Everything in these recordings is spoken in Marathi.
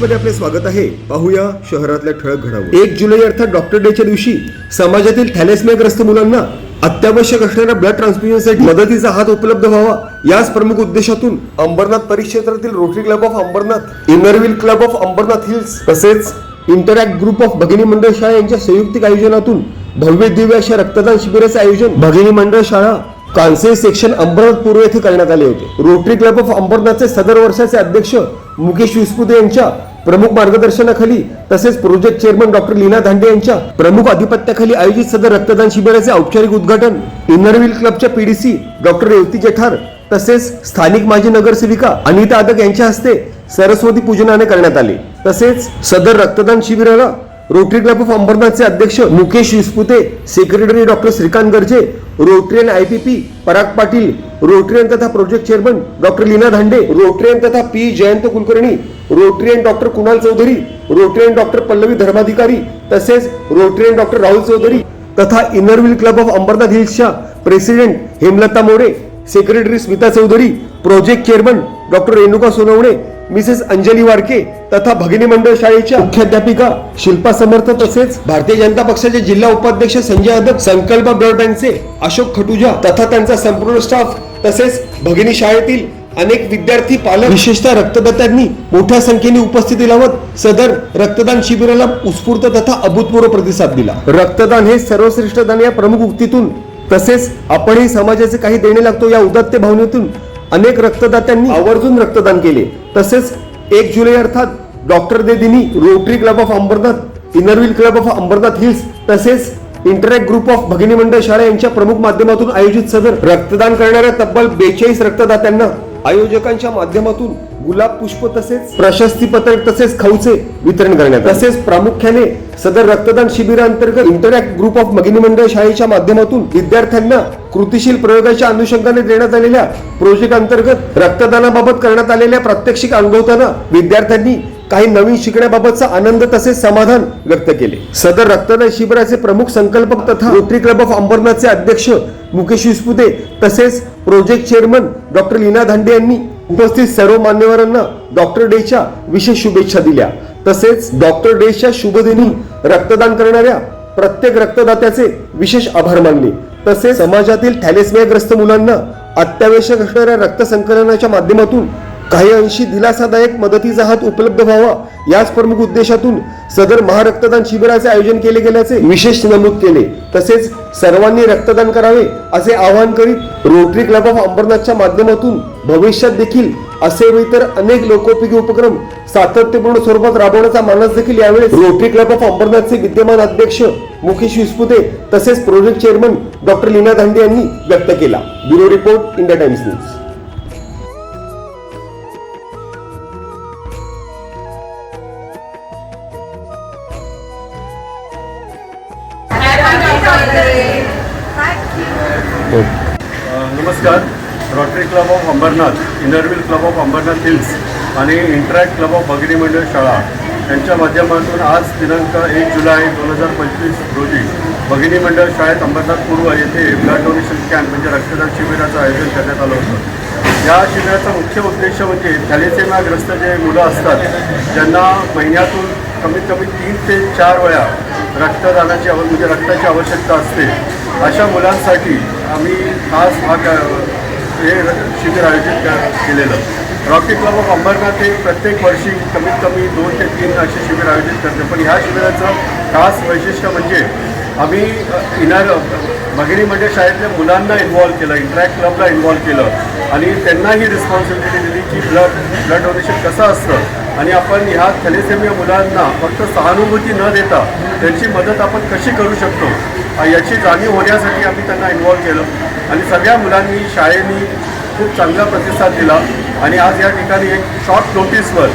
मध्ये आपले स्वागत आहे. पाहूया शहरातल्या ठळक घडामोडी. एक जुलै अर्थात डॉक्टर डेच्या दिवशी समाजातील थॅलेसमियाग्रस्त मुलांना अत्यावश्यक असणाऱ्या ब्लड ट्रान्सफ्युजनसाठी मदतीचा हात उपलब्ध व्हावा याच प्रमुख उद्देशातून Ambernath परिक्षेत्रातील Rotary Club of Ambarnath Inner Wheel Club of Ambarnath Hills तसेच Interact Group of Bhagini Mandal शाळा यांच्या संयुक्तिक आयोजनातून भव्य दिव्य अशा रक्तदान शिबिराचे आयोजन भगिनी मंडळ शाळा कांसे सेक्शन अंबरनाथ पूर्व येथे करण्यात आले होते. रोटरी क्लब ऑफ अंबरनाथचे सदर वर्षाचे अध्यक्ष मुकेश विस्पुते यांच्या प्रमुख मार्गदर्शनाखाली तसेच project chairman doctor Leena Dhande यांच्या प्रमुख अधिपत्याखाली आयोजित सदर रक्तदान शिबिराचे औपचारिक उद्घाटन इनरव्हील क्लबच्या पीडीसी डॉक्टर रेवती जेठार तसेच स्थानिक माजी नगरसेविका अनिता आदक यांच्या हस्ते सरस्वती पूजनाने करण्यात आले. तसेच सदर रक्तदान शिबिराला रोटरी क्लब ऑफ अंबरनाथचे अध्यक्ष Mukesh Vispute secretary doctor Shrikant Garje Rotarian IPP Parag Patil Rotarian तथा project chairman doctor Leena Dhande Rotarian तथा P Jayant Kulkarni Rotarian doctor Kunal Chaudhari Rotarian doctor Pallavi Dharmadhikari तसेच रोटरियन डॉक्टर राहुल चौधरी तथा Inner Wheel Club of Ambernath हिल्सच्या president Hemlata More secretary Smita Chaudhari project chairman doctor Renuka Sonawane Mrs Anjali Wadke तथा भगिनी मंडळ शाळेच्या मुख्याध्यापिका शिल्पा समर्थ तसेच भारतीय जनता पक्षाचे जिल्हा उपाध्यक्ष संजय यादव संकल्प ब्लड बँकचे अशोक खटुजा तथा त्यांचा संपूर्ण स्टाफ तसेच भगिनी शाळेतील अनेक विद्यार्थी पालक विशेषतः रक्तदात्यांनी मोठ्या संख्येने उपस्थिती लावत सदर रक्तदान शिबिराला उत्स्फूर्त तथा अभूतपूर्व प्रतिसाद दिला. रक्तदान हे सर्वश्रेष्ठ दान या प्रमुख उक्तीतून तसेच आपणही समाजाचे काही देणे लागतो या उदात्त भावनेतून अनेक रक्तदात्यांनी आवर्जून रक्तदान केले. तसेच एक जुलै अर्थात डॉक्टर दे दिनी Rotary Club of Ambarnath Inner Wheel Club of Ambarnath Hills तसेच Interact Group of Bhagini Mandal शाळा यांच्या प्रमुख माध्यमातून आयोजित सदर रक्तदान करणाऱ्या तब्बल बेचाळीस रक्तदात्यांना आयोजकांच्या माध्यमातून गुलाब पुष्प तसेच प्रशस्ती पत्रक तसेच खाऊचे वितरण करण्यात तसेच प्रामुख्याने सदर रक्तदान शिबिरांतर्गत इंटरॅक्ट ग्रुप ऑफ मगिनी मंडळ शाळेच्या माध्यमातून विद्यार्थ्यांना कृतीशील प्रयोगाच्या अनुषंगाने देण्यात आलेल्या प्रोजेक्ट अंतर्गत रक्तदानाबाबत करण्यात आलेल्या प्रात्यक्षिक अनुभवताना विद्यार्थ्यांनी काही नवीन शिकण्याबाबतचा आनंद तसेच समाधान व्यक्त केले. सदर रक्तदान शिबिराचे प्रमुख संकल्पक तथा रोटरी क्लब ऑफ अंबरनाथचे अध्यक्ष मुकेश विस्पुते तसेच project chairman doctor Leena Dhande यांनी उपस्थित सर्व मान्यवरांना डॉक्टर डेच्या विशेष शुभेच्छा दिल्या. तसेच डॉक्टर डेच्या शुभदिनी रक्तदान करणाऱ्या प्रत्येक रक्तदात्याचे विशेष आभार मानले. तसेच समाजातील थॅलेसमियाग्रस्त मुलांना अत्यावश्यक असणाऱ्या रक्त संकलनाच्या माध्यमातून काही अंशी दिलासादायक मदतीचा हात उपलब्ध व्हावा याच प्रमुख उद्देशातून सदर महारक्तदान शिबिराचे आयोजन केले गेल्याचे विशेष नमूद केले. तसेच सर्वांनी रक्तदान करावे असे आवाहन करीत रोटरी क्लब ऑफ अंबरनाथच्या माध्यमातून भविष्यात देखील असे व इतर अनेक लोकोपयोगी उपक्रम सातत्यपूर्ण स्वरूपात राबवण्याचा मानस देखील यावेळेस रोटरी क्लब ऑफ अंबरनाथचे विद्यमान अध्यक्ष मुकेश विस्पुते तसेच project chairman doctor Leena Dhande यांनी व्यक्त केला. Bureau report India Times News. हो नमस्कार. Rotary Club of Ambarnath Inner Wheel Club of Ambarnath Hills आणि Interact Club of Bhagini Mandal शाळा यांच्या माध्यमातून आज दिनांक एक जुलै दोन हजार पंचवीस रोजी भगिनी मंडळ शाळेत अंबरनाथ पूर्व येथे ब्लड डोनेशन कॅम्प म्हणजे रक्तदान शिबिराचं आयोजन करण्यात आलं होतं. या शिबिराचा मुख्य उद्देश म्हणजे थॅलेसेमाग्रस्त जे मुलं असतात ज्यांना महिन्यातून कमीत कमी तीन ते चार वेळा रक्तदानाची म्हणजे रक्ताची आवश्यकता असते अशा मुलांसाठी आम्ही खास हा हे र- शिबिर आयोजित केलेलं. रॉकी क्लब ऑफ अंबरनाथ हे प्रत्येक वर्षी कमीत कमी दोन ते तीन असे शिबिर आयोजित करते. पण ह्या शिबिराचं खास वैशिष्ट्य म्हणजे आम्ही इनार भगिनी म्हणजे शाळेतल्या मुलांना इन्व्हॉल्व केलं इंटरॅक्ट क्लबला इन्व्हॉल्व केलं. आणि त्यांनाही रिस्पॉन्सिबिलिटी दिली की ब्लड ब्लड डोनेशन कसं असतं आणि आपण ह्या थॅलेसेमिया मुलांना फक्त सहानुभूती न देता त्यांची मदत आपण कशी करू शकतो याची जाणीव होण्यासाठी आम्ही त्यांना इन्व्हॉल्व केलं. आणि सगळ्या मुलांनी शाळेनी खूप चांगला प्रतिसाद दिला. आणि आज या ठिकाणी एक शॉर्ट नोटीसवर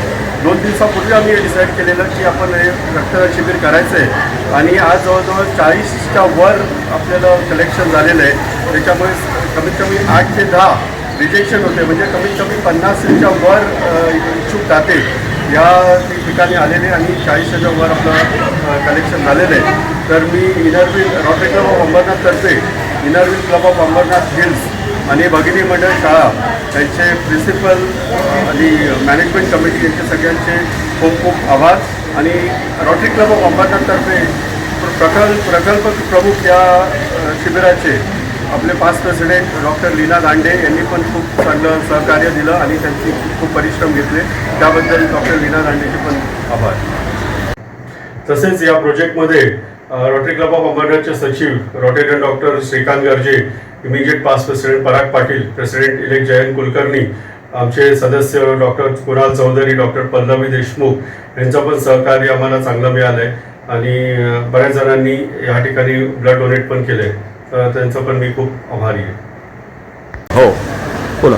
दोन दिवसापूर्वी आम्ही हे डिसाईड केलेलं की आपण हे रक्तदान शिबिर करायचं आहे आणि आज जवळजवळ चाळीसच्या वर आपल्याला कलेक्शन झालेलं आहे. त्याच्यामुळे कमीत कमी आठ ते दहा रिजेक्शन होते म्हणजे कमीत कमी पन्नासच्या वर इच्छुक दाते या ठिकाणी आलेले आणि चाळीसच्या वर आपलं कलेक्शन झालेलं आहे. तर मी Inner Wheel Rotary Club of अंबरनाथतर्फे Inner Wheel Club of Ambernath Hills आणि भगिनी मंडळ शाळा त्यांचे प्रिन्सिपल आणि मॅनेजमेंट कमिटी यांचे सगळ्यांचे खूप खूप आभार. आणि रॉटरी क्लब ऑफ अंबरनाथतर्फे प्रकल्प प्रकल्प प्रमुख या शिबिराचे आपले पाच प्रेसिडेंट डॉक्टर लीना दांडे यांनी पण खूप चांगलं सहकार्य दिलं आणि त्यांची खूप परिश्रम घेतले. त्याबद्दल डॉक्टर लीना दांडेचे पण आभार. तसेच या प्रोजेक्टमध्ये अ, रोटरी क्लब ऑफ अंबरनाथचे सचिव rotarian doctor Shrikant Garje immediate past president Parag Patil president elect Jayant Kulkarni आमचे सदस्य डॉक्टर कुणाल चौधरी डॉक्टर पल्लवी देशमुख यांचं पण सहकार्य आम्हाला चांगलं मिळालं आहे आणि बऱ्याच जणांनी या ठिकाणी ब्लड डोनेट पण केलं आहे तर त्यांचं पण मी खूप आभारी आहे. हो बोला.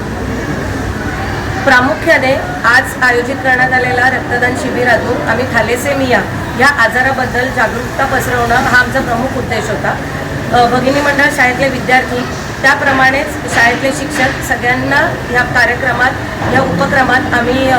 प्रामुख्याने आज आयोजित करण्यात आलेल्या रक्तदान शिबिरातून आम्ही थॅलेसेमिया या आजाराबद्दल जागरूकता पसरवणं हा आमचा प्रमुख उद्देश होता. भगिनी मंडळ शाळेतले विद्यार्थी त्याप्रमाणेच शाळेतले शिक्षक सगळ्यांना या कार्यक्रमात या उपक्रमात आम्ही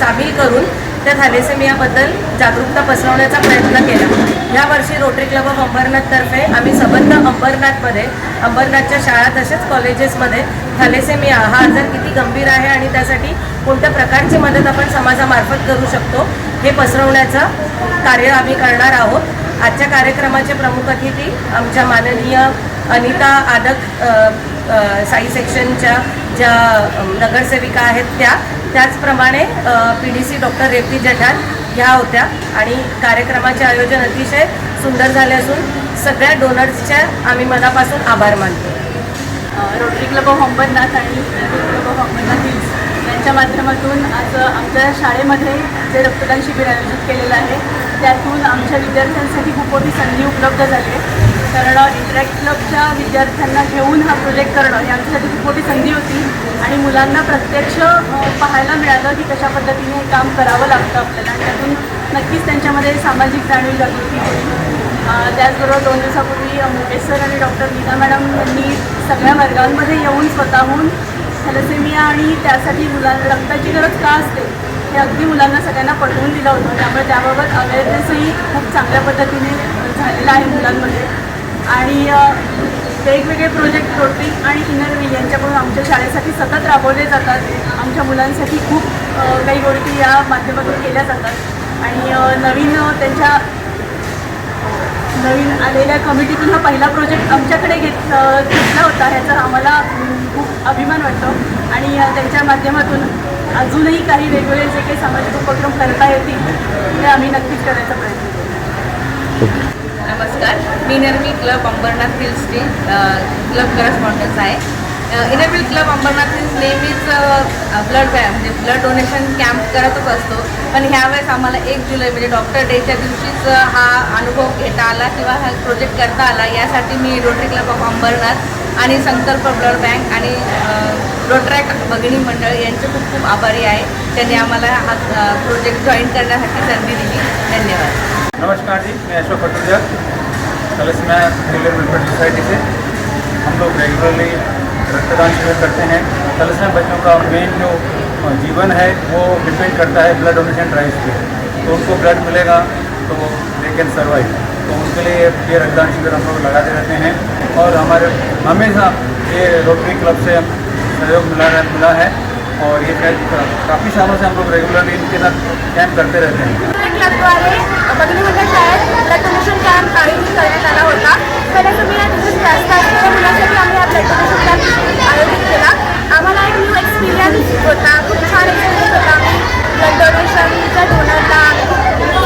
सामील करून त्या थॅलेसेमियाबद्दल जागरूकता पसरवण्याचा प्रयत्न केला. यावर्षी रोटरी क्लब ऑफ अंबरनाथतर्फे आम्ही सबंध अंबरनाथमध्ये अंबरनाथच्या शाळा तसेच कॉलेजेसमध्ये थॅलेसेमिया हा आजार किती गंभीर आहे आणि त्यासाठी कोणत्या प्रकारची मदत आपण समाजामार्फत करू शकतो हे पसरवण्याचं कार्य आम्ही करणार आहोत. आजच्या कार्यक्रमाचे प्रमुख अतिथी आमच्या माननीय अनिता आदक साई सेक्शनच्या ज्या नगरसेविका आहेत त्या त्याचप्रमाणे P D C doctor Revati Jathar ह्या होत्या. आणि कार्यक्रमाचे आयोजन अतिशय सुंदर झाले असून सगळ्या डोनर्सच्या आम्ही मनापासून आभार मानतो. रोटरी क्लब ऑफ अंबरनाथ आणि rotary club of Ambarnath hills यांच्या माध्यमातून आज आमच्या शाळेमध्ये जे रक्तदान शिबिर आयोजित केलेलं आहे त्यातून आमच्या विद्यार्थ्यांसाठी खूप मोठी संधी उपलब्ध झाली आहे. कारण इंटरॅक्ट क्लबच्या विद्यार्थ्यांना घेऊन हा प्रोजेक्ट करणं ही आमच्यासाठी खूप मोठी संधी होती. आणि मुलांना प्रत्यक्ष पाहायला मिळालं की कशा पद्धतीने हे काम करावं लागतं आपल्याला. आणि त्यातून नक्कीच त्यांच्यामध्ये सामाजिक जाणीव जागृती होईल. त्याचबरोबर दोन दिवसापूर्वी अ, मुकेश सर आणि डॉक्टर नीता मॅडम यांनी सगळ्या वर्गांमध्ये येऊन स्वतःहून थॅलेसेमिया आणि त्यासाठी मुलांना रक्ताची गरज का असते हे अगदी मुलांना सगळ्यांना पटवून दिलं होतं. त्यामुळे त्याबाबत अवेअरनेसही खूप चांगल्या पद्धतीने झालेला आहे मुलांमध्ये. आणि वेगवेगळे प्रोजेक्ट प्रोटीन आणि इनर यांच्याकडून आमच्या शाळेसाठी सतत राबवले जातात. आमच्या मुलांसाठी खूप काही गोष्टी या माध्यमातून केल्या जातात. आणि नवीन त्यांच्या नवीन आलेल्या कमिटीतून हा पहिला प्रोजेक्ट आमच्याकडे घेत घेतला होता. ह्याचा आम्हाला खूप अभिमान वाटतो. आणि त्यांच्या माध्यमातून अजूनही काही वेगवेगळे जे काही सामाजिक उपक्रम करता येतील ते आम्ही नक्कीच करायचा प्रयत्न करू. नमस्कार. मी नर्मी क्लब अंबरनाथ हिल्सची क्लब करस्पॉन्डन्स आहे. Inner wheel club Ambarnath hills नेहमीच ब्लड म्हणजे ब्लड डोनेशन कॅम्प करतच असतो. पण ह्यावेळेस आम्हाला एक जुलै म्हणजे डॉक्टर डेच्या दिवशीच हा अनुभव घेता आला किंवा हा प्रोजेक्ट करता आला यासाठी मी रोटरी क्लब ऑफ अंबरनाथ आणि संकल्प ब्लड बँक आणि रोटरॅक भगिनी मंडळ यांचे खूप खूप आभारी आहे. त्यांनी आम्हाला हा प्रोजेक्ट जॉईन करण्यासाठी संधी दिली. धन्यवाद. नमस्कार जी, मैं अशोक पटुरिया तलस्मा रेलवे वेलफेयर सोसाइटी से हम लोग रेगुलरली रक्तदान शिविर करते हैं। तलस्मा बच्चों का मेन जो जीवन है, वो डिपेंड करता है ब्लड डोनेशन ड्राइव पे। तो उनको ब्लड मिलेगा तो दे कैन सर्वाइव तो उनके लिए ये रक्तदान शिविर हम लोग लगाते रहते हैं। और हमारे, हमेशा ये रोटरी क्लब से सहयोग मिला मिला है। और ये काफ़ी सालों से हम लोग रेगुलरली इनके साथ कैंप करते रहते हैं। क्लबद्वारे भगिनी मंडळ म्हणजे शाळेत ब्लड डोनेशन कॅम्प आयोजित करण्यात आला होता. पहिल्या तुम्ही या दिवस जास्त असलेल्या मुलांसाठी आम्ही हा ब्लड डोनेशन कॅम्प आयोजित केला. आम्हाला एक न्यू एक्सपिरियन्स होता. खूप छान एक्सपिरियन्स होता. आम्ही ब्लड डोनेशनच्या डोनरला खूप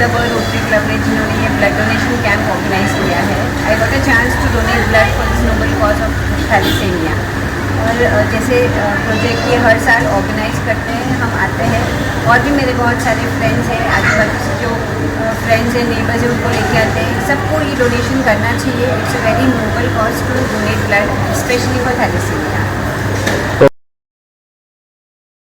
क्लब और रोटरी क्लब ने जिन्होंने ये ब्लड डोनेशन कैंप ऑर्गेनाइज किया है। I want a chance to donate blood for this noble cause of thalassemia और जैसे प्रोजेक्ट ये हर साल ऑर्गेनाइज करते हैं, हम आते हैं। और भी मेरे बहुत सारे फ्रेंड्स हैं आजू बाजू जो फ्रेंड्स हैं नेबर्स हैं, उनको लेके आते हैं। सबको ये डोनेशन करना चाहिए। It's a very noble cause to donate blood specially for thalassemia